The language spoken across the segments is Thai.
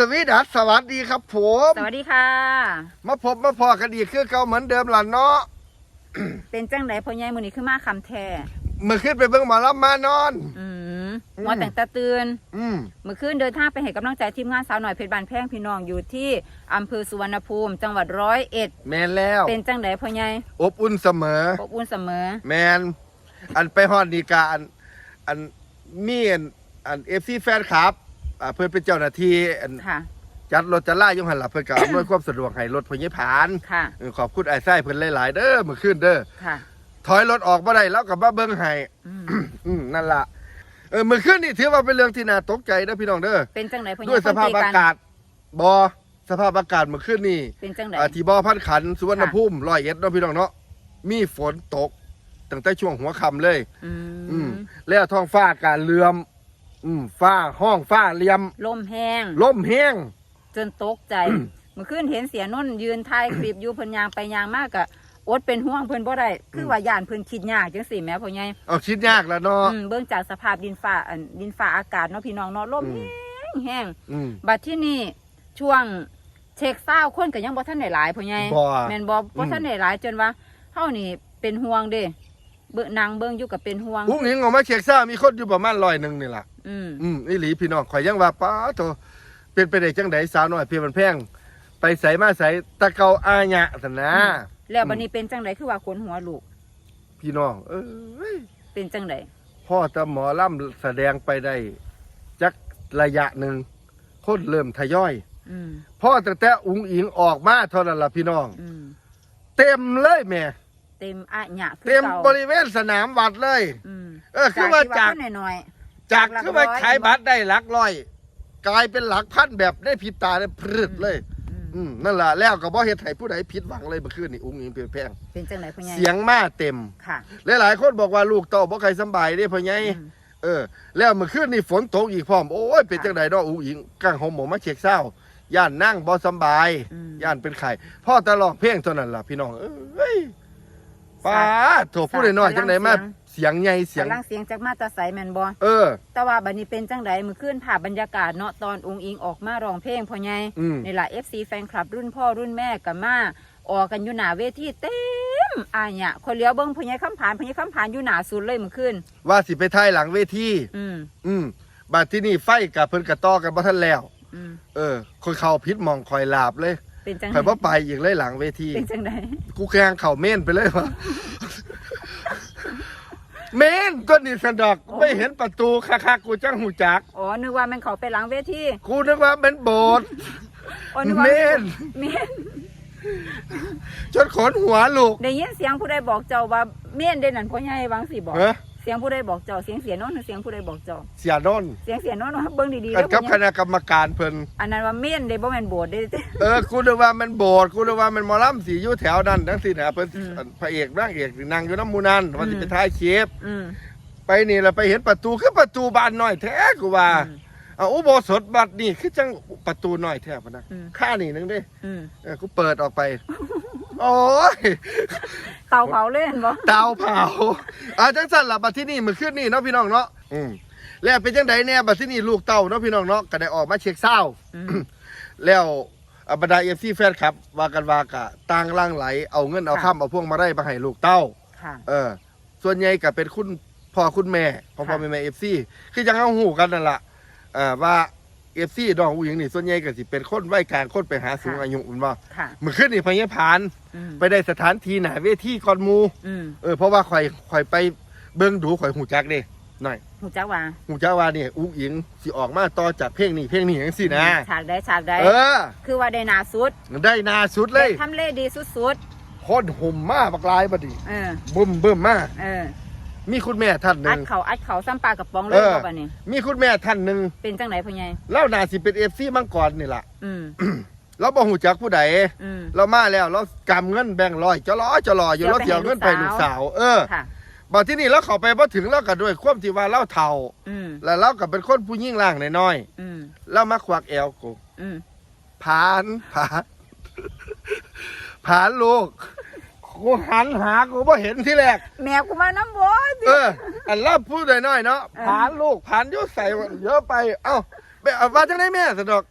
สวีดัสสวัสดีครับผม สวัสดีค่ะ มาพบมาพอกันอีกคือเก่าเหมือนเดิมล่ะเนาะ เป็นจังไดพ่อใหญ่มื้อนี้คือมาคำแท้เมื่อขึ้นไปเบิ่งหมอลำมานอน อืมอืมหัวแต่งตาตื่นอืมเมื่อคืนเดินทางไปให้กำลังใจทีมงานสาวหน่อยเพชรบานแพงพี่น้องอยู่ที่อำเภอสุวรรณภูมิ จังหวัดร้อยเอ็ด แมนแล้ว เป็นจังไดพ่อใหญ่อบอุ่นเสมอ อบอุ่นเสมอ แมนอันไปฮอดดีกาอัน อันมีอันอันเอฟซีแฟนคลับ อ่าเพื่อนเป็นเจ้าหน้าที่อันค่ะ จัดรถจะล่ายุ่งหันหลับเพื่อนก็ อำนวยความสะดวกให้รถพญิพานค่ะ เออขอบคุณไอ้ไส้เพื่อนหลายๆเด้อเมื่อคืนเด้อค่ะ ถอยรถออกมาได้แล้วกับมาเบิ่งให้ อืม อืมนั่นล่ะเออเมื่อคืนนี่ถือว่าเป็นเรื่องที่น่าตกใจนะพี่น้องเด้อเป็นจังไดพ่อใหญ่ด้วยสภาพคนตีอากาศบอสภาพอากาศเมื่อคืนนี่ เป็นจังไดอ่าที่บอพันขันสุวรรณภูมิร้อยเอ็ดเนาะพี่น้องเนาะมีฝนตกตั้งแต่ช่วงหัวค่ำเลย อือืมมแล้วท้องฟ้าอากาศเหลื่อม อืมฟ้าห้องฟ้าเหลี่ยมลมแห้ง ลมแห้ง จนตกใจ เมื่อคืนเห็นเสียนุ่นยืนถ่ายคลิปอยู่เพิ่นยางไปยางมากอะอดเป็นห่วงเพิ่นบ่ได้คือว่าย่านเพิ่นคิดยากจังซี่แหม่พ่อใหญ่เอาคิดยากแล้วเนาะอืมเบื้องจากสภาพดินฟ้าอันดินฟ้าอากาศเนาะพี่น้องเนาะลมอืมแห้งแห้งอืม บัดที่นี่ช่วงเช็คเศร้าคนก็ยังบ่ทันได้หลายพ่อใหญ่บ่แม่นบ่บ่อืมทันได้หลายจนว่าเฮานี่เป็นห่วงเด้เบิ่งนางเบิ่งอยู่กับเป็นห่วง อุ้งหิงออกมาเช็คซ่ามีคนอยู่ประมาณร้อยหนึ่งนี่ล่ะ อืมอืมอีหลีพี่น้องข่อยยังว่าป้าโตเป็นไปได้จังไดสาวน้อยเพียงมันแพงไปใส่มาใส่ตะเกาอาญะสันนะแล้วบัดนี้เป็นจังไดคือว่าขนหัวลูก พี่น้อง เอ้ยเป็นจังไดพ่อตะหมอล่ำแสดงไปได้จักระยะหนึ่งคนเริ่มทยอยอืมพ่อตั้งแต่อุงอิงออกมาเท่านั้นล่ะพี่น้องอืมเต็มเลยแม่เต็มอะหยะคือเต็มก่าบริเวณสนามวัดเลยอืมเออคือว่าจากที่น้อย จากหลักคือว่าร้อยขายบัตรได้หลักร้อย กลายเป็นหลักพันแบบได้ผิดตาได้พรึดเลยๆอืมอืมนั่นล่ะแล้วก็บ่เฮ็ดให้ผู้ใดผิดหวังเลยเมื่อคืนนี่อุ้งอิงเปลี่ยนแพงเป็นจังไดพ่อใหญ่เสียงมาเต็มค่ะหลายๆคนบอกว่าลูกเต้าบ่ใครสำบายเด้พ่อใหญ่อืมเออ แล้วเมื่อคืนนี่ฝนตกอีกพร้อมโอ้ยเป็นค่ะจังไดเนาะอุ้งอิงกังหอมหมอมาเช็คเศร้าย่านนั่งบ่สำบายอืมย่านเป็นไข้พ่อตะลอกเพลงเท่านั้นล่ะพี่น้องเอ้ยป้าโถพูดน้อยๆจังไดมาเสียงใหญ่เสียงกำลังเสียงจากมาแตาใสแม่นบ่เออ แต่ว่าบัดนี้เป็นจังไดมื้อคืนภาพบรรยากาศเนาะตอนองค์อิงออกมาร้องเพลงพ่อใหญ่อืมนี่ล่ะ FC แฟนคลับรุ่นพ่อรุ่นแม่ก็มาออกกันอยู่หน้าเวทีเต็มอะเนี่ยคนเลี้ยวเบิ่งพ่อใหญ่คำผานพ่อใหญ่คำผานอยู่หน้าสุดเลยมื้อคืนว่าสิไปถ่ายหลังเวทีอืมอืมบัดที่นี่ไฟกับเพิ่นกระต่อกันบ่ทันแล้ว อืมเออคนเข้าพิษมองคอยลาบเลยเป็นจังข่อยบ่ไปอีกเลยหลังเวที เป็นจังไดกูแกงเข่าเม่นไปเลยวะ เม่นก็นี่สะดอกไม่เห็นประตูคักๆกูจังหูจัก อ๋อ นึกว่ามันเขาไปหลังเวทีกูนึกว่าเป็นโบสถ์อ๋อนึกว่าเม่นเม่นจนขนหัวลูก ได้ยินเสียงผู้ใดบอกเจ้าว่าเม่นเด่นนั่นพ่อใหญ่วางสิบอกเฮ้ยเสียงผู้ใดบอกเจ้าเสียงเสียโน้นหรือเสียงผู้ใดบอกเจ้าเสียนนท์เสียงเสียโน้นว่าเบิ่งดีๆกันแล้วกับพ่อคใหญ่ณะกรรมการเพิ่นอันนั้นว่าเม่นเด้บ่แม่นโบสถ์เด้ เออกูนึกว่ามันโบสถ์กูนึกว่ามันหมอลำสีอยู่แถวนั้นทั้งสิ้นนะเพิ่นอืมพระเอกนางเอกนั่งอยู่น้ำหมูนันว่าสิอืม ไปถ่ายคลิปอืม ไปนี่แล้วไปเห็นประตูคือประตูบานน้อยแท้กูว่าอืมเอาอุโบสถบัดนี่คือจังประตูน้อยแท้พะนะอืม ค่านี่นึงเด้ อืมเออกูเปิดออกไป โอ้ยเตาเผาเล่นบ่เตาเผาอ่าจังสั่นล่ะบัดที่นี่มือขึ้นนี่เนาะพี่น้องเนาะอืมแล้วเป็นจังไดแน่บัดที่นี่ลูกเต้าเนาะพี่น้องเนาะก็ได้ออกมาเช็คเศร้า อืม แล้วอ่าบรรดาเอฟซีแฟนคลับ ว่ากันว่ากะต่างล่างไหล เอาเงินเอาค่ะข้ามเอาพวงมาได้มาให้ลูกเต้า ค่ะ เออ ส่วนใหญ่ก็เป็นคุณพ่อคุณแม่พ่อพ่อค่ะ แม่แม่เอฟซีคือจังเอาหูกันนั่นล่ะอ่าว่า เอฟซีดองอูหญิงนี่ส่วนใหญ่ก็สิเป็นคนวัยกลางคนไปหาสูงอายุอุ่นว่าค่ะมือขึ้นนี่พญพาน อืมไปได้สถานที่หนาเวทีก่อนหมูอืมเออเพราะว่าข่อยข่อยไปเบิ่งดูข่อยหูจักเด้หน่อยหูจักว่าหูจักว่าเนี่ยอุ้งอิงสิออกมาต่อจากเพลงนี้เพลงนี้จังซี่นะ ฉากใดฉากใดเออ คือว่าได้หนาสุดได้หนาสุดเลยทำเลดีสุดคนห่มมาบักลายบัดนี้ๆเออบึ้มบึ้มมา เออ มีคุณแม่ท่านหอันึ่ดง เขาอัดเขาซ้ำปลากระป๋องเลเอยอบ่บัดนี้มีคุณแม่ท่านหนึ่งเป็นจังไหนพ่อใหญ่เล่านาสิเป็นเอฟซีมังกรนี่ล่ะ อืมเราบ่หูจักผู้ใด อืม เรามาแล้วเรากำเงินแบ่งร้อยจะล้อจะรออยู่เดี๋ยวเราเสียวไปให้ เงินไปลูลูกกสาสาววเออค่ะบอกที่นี่เราเข้าไปพอถึงเราก็ด้วยความที่ว่าเราเท่า อืมแล้วเราก็เป็นคนผู้ยิ่งล่างน้อยอืมๆเรามาควักแอลกูอืมผ่านผ่านผ่านลูก กูหันหากูบ่เห็นที่แรก แมวกูมาน้ำบ่สิเออ อันรับพูดน้อยๆเนาะเออผ่านลูกผ่านอยุ่ใส่เยอะไป เอ้าไปเอาว่าจังไดแม่สะดอก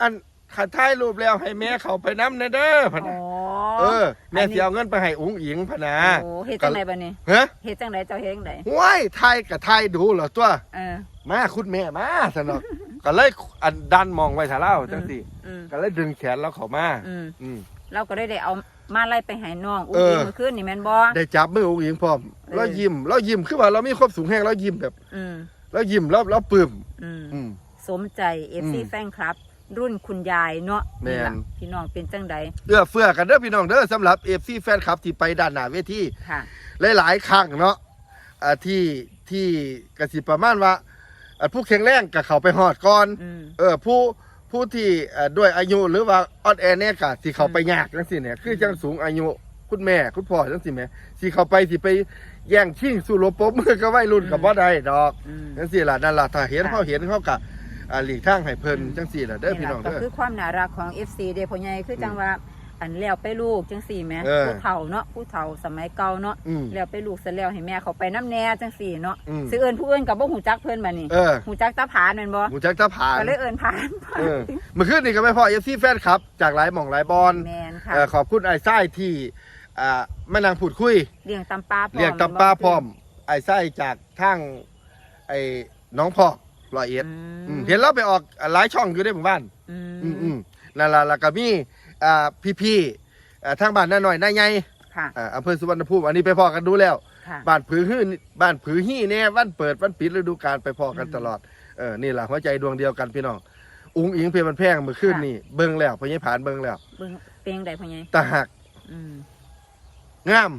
อันขัดท้ายรูปแล้วให้แม่เขาไปน้ำเนเด้อพะอ๋นะอเออ แม่อันนี้สิเอาเงินไปให้อุ้งอิงพะนะโอ้เฮ็ดจังไดบัดนี้ฮะเฮ็ดจังไดเจ้าเฮ็ดจังไดว้ายไทยกับไทยดูเหรอตัว เออ มาคุณแม่มาสนอก ก็เลยอันดันมองไว้ถ้าเล่าจังสิอืมก็เลยดึงแขนแล้วเขามาอืม อืม เราก็ได้ได้เอา มาไล่ไปให้น้องอุ้งเอออิงเมื่อคืนนี่แม่นบ่ได้จับมืออุ้งอิงพร้อมเออแล้วยิ้มแล้วยิ้มคือว่าเรามีความสูงแห้งแล้วยิ้มแบบ อืมแล้วยิ้มแล้วแล้วปลื้มอืมอืมสมใจ FC อืมแฟนคลับ รุ่นคุณยายเนาะแม่นล่ะพี่น้องเป็นจังใดเอื้อเฟื้อกันเด้อพี่น้องเด้อสำหรับเอฟซีแฟนคลับที่ไปด้านหน้าเวทีค่ะหลายๆครั้งเนาะอ่าที่ที่กสิประมาณว่าอ่าผู้แข็งแรงกับเขาไปหอดก่อนอืมเออผู้ ผู้ที่เอ่อด้วยอายุหรือว่าออดแอร์เนี่ยกะที่เขาไปยากจังสิเนี่ยคือจังสูงอายุคุณแม่คุณพ่อจังสิแหม่สิเขาไปสิไปแย่งชิงสู่รบปรบมือกับวัยรุ่นกับบ่ได้ดอกอืม จังสิล่ะนั่นล่ะถ้าเห็นค่ะ เขาเห็นเขากะอ่าหลีกทางให้เพิ่นจังสิล่ะเด้อพี่น้องก็เด้อ คือความน่ารักของ FC เด้พ่อใหญ่คือจังว่า อันแล้วไปลูกจังสี่แหม่เออผู้เฒ่าเนาะผู้เฒ่าสมัยเก่าเนาะอืมแล้วไปลูกเสร็จแล้วให้แม่เขาไปน้ำแน่จังสี่เนาะอืมสิเอิ้นผู้อื่นกับบ่หูจักเพิ่นบัดนี้เออหูจักตาผานแม่นบ่หมูจักตะผานก็เลยเอิ้นผานเออเมื่อคืนนี่ก็ไม่พอเอฟซีแฟนครับ จากหลายหม่องหลายบอลแม่นค่ะเออขอบคุณไอ้ไส้ที่อ่าแม่นางพูดคุย เลี้ยงตำปลาพร้อมเรียกตำป้าพร้อม ไอ้ไส้จากทางไอ้น้องพ่อรอยเอ็ดอือืมมเห็นแล้วไปออกหลายช่องอยู่ในหมู่บ้าน อืมอืมอืมนั่นล่ะแล้วก็มี อ่าพี่ๆอ่าทางบ้านน้าหน่อยน้าใหญ่ค่ะ อ่าอำเภอสุวรรณภูมิอันนี้ไปพอกันดูแล้ว ค่ะ บ้านผือหื้อบ้านผือฮี่แน่วันเปิดวันปิดฤดูกาลไปพอกันอืมตลอดเออนี่แหละหัวใจดวงเดียวกันพี่น้องอุ้งอิงเพลมันแพงเมื่อคืนค่ะ นี่เบิ่งแล้วพญายผานเบิ่งแล้วเบิ่งเป็นจังไดพ่อใหญ่ตาหักอืม งาม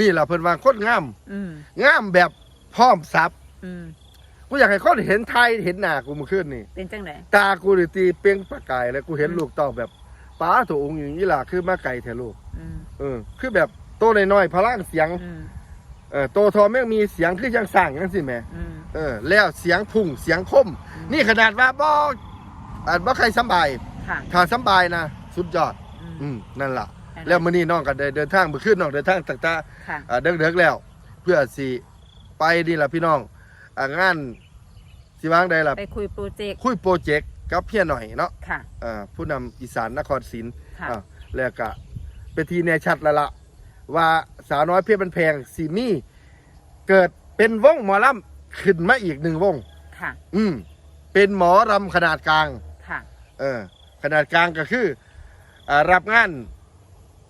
นี่แหละเพิ่นว่าโคตรงาม อืม งามแบบพร้อมสับอืม กูอยากให้คนเห็นไทยเห็นหน้ากูเมื่อคืนนี่เป็นจังได ตากูนี่ตีเปล่งประกายแล้วกูเห็นอืม ลูกเต้าแบบ ป้าตัวองค์อย่างนี้ล่ะคือมาไก่แท้ลูกอืมเออ คือแบบโตน้อยๆพลังเสียงอืมเออโตทอแม่งมีเสียงคือจังสั่งจังสิแหม่อืม เออ แล้วเสียงพุ่งเสียงคมนี่ขนาดว่าบ่อ่าบ่ใครสำบายค่ะถ้าสำบายนะสุดยอด อืมอืมนั่นล่ะนั่นล่ะแล้วมื้อนี้น้องก็ได้เดินทางเมื่อคืนน้องเดินทางตั้งแต่ ค่ะ อ่าเด็กๆแล้ว เพื่อสิไปนี่ล่ะพี่น้องอ่างานสิวางใดล่ะไปคุยโปรเจกต์คุยโปรเจกต์ กับเพียหน่อยเนาะค่ะ อ่าผู้นำอีสานนครศรีค่ะ อ่าแล้วก็เป็นทีแน่ชัดแล้วล่ะว่าสาวน้อยเพียบันแพงสีมีเกิดเป็นวงหมอลำขึ้นมาอีกหนึ่งวง ค่ะ อืมเป็นหมอรำขนาดกลาง ค่ะ เออขนาดกลางก็คืออ่ารับงาน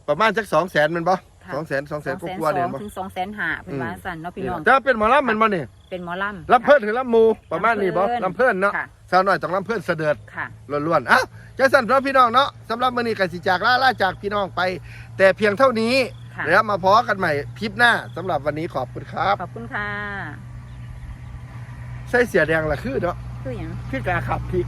ประมาณสักสองแสนมันบ่ค่ะ สองแสนสองแสนสองกแสนว่าๆสเดืออนงบ่ ถึงสองแสนห้าเป็นว่าสั่นเนาะพี่น้องถ้าเป็นหมอลำมันบ่นี่เป็นหมอลำลำเพิ่นหรือลำหมูประมาณนี้บ่ลำเพิ่นลำเพิ่นเนาะค่ะสาวน้อยต้องลำเพิ่นเสด็จ ค่ะ ล้วนๆอ้าวจะสั่นพร้อมพี่น้องเนาะสำหรับมื้อนี้ก็สิจากลาลาจากพี่น้องไป แต่เพียงเท่านี้ค่ะ แล้วมาพอกันใหม่คลิปหน้าสำหรับวันนี้ขอบคุณครับ ขอบคุณค่ะใส่เสียแดงละคือเนาะคืออย่าง คือกาขับพริก